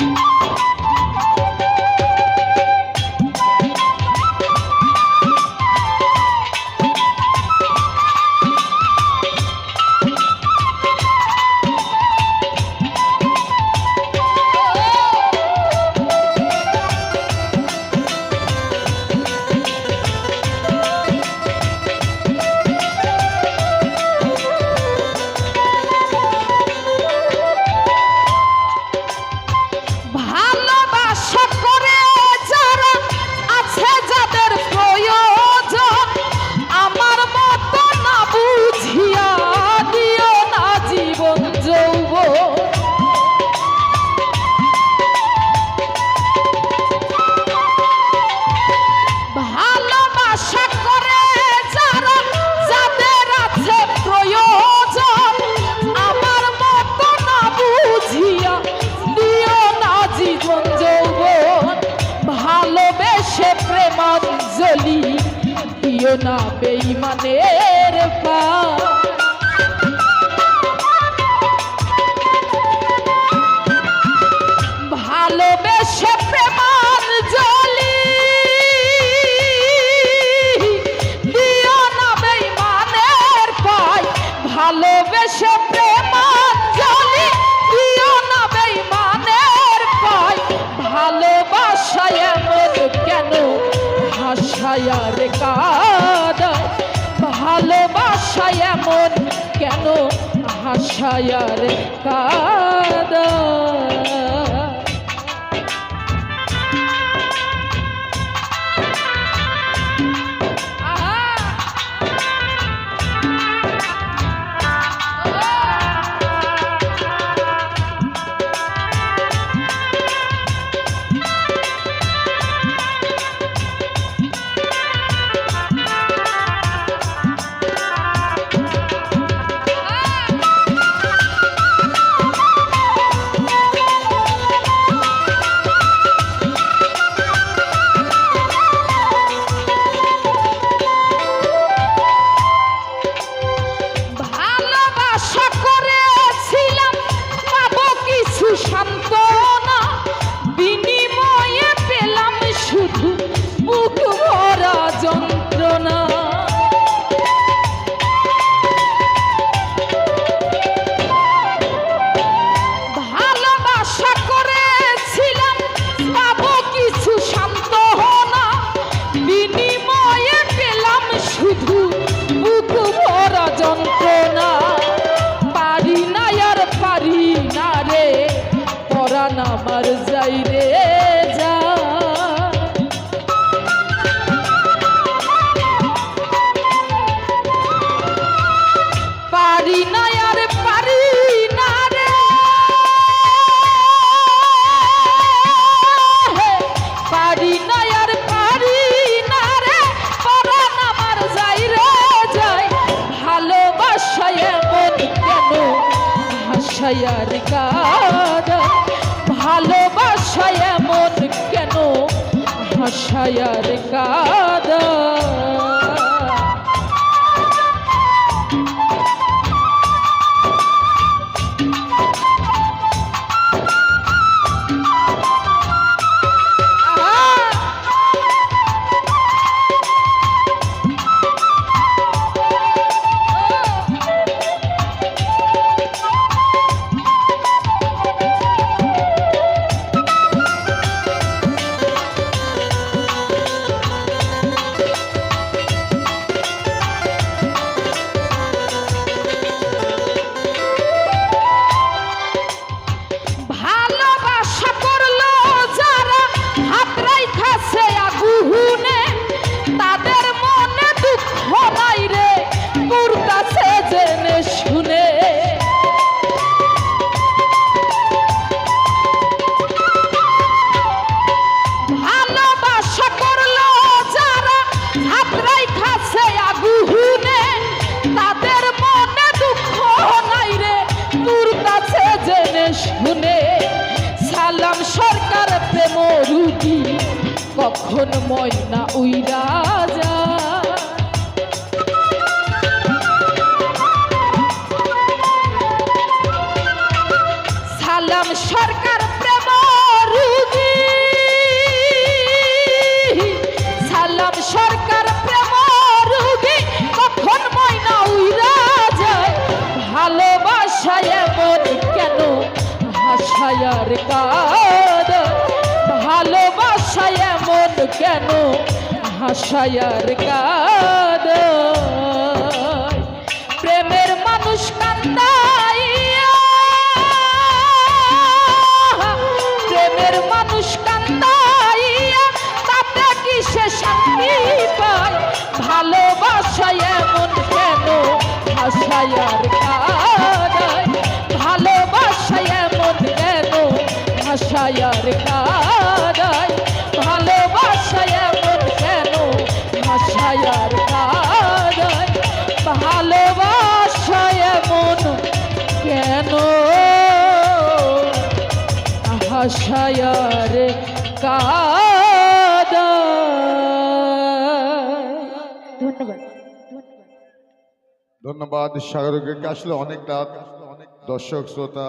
You. that a দিও না বেঈমানের পা ছায়ার কাদ কাদায় ভালোবাসায় এমন কেন হাসায়ার কাদ? ছায়ার কাদা। যখন ময়না উইরা কেন হাসায়ার কাদ কাদায় ভালোবাসায় এমন কেন? হাসায়ার কাদা। ধন্যবাদ। ধন্যবাদ সাগরকে আসলে অনেক রাত দর্শক শ্রোতা।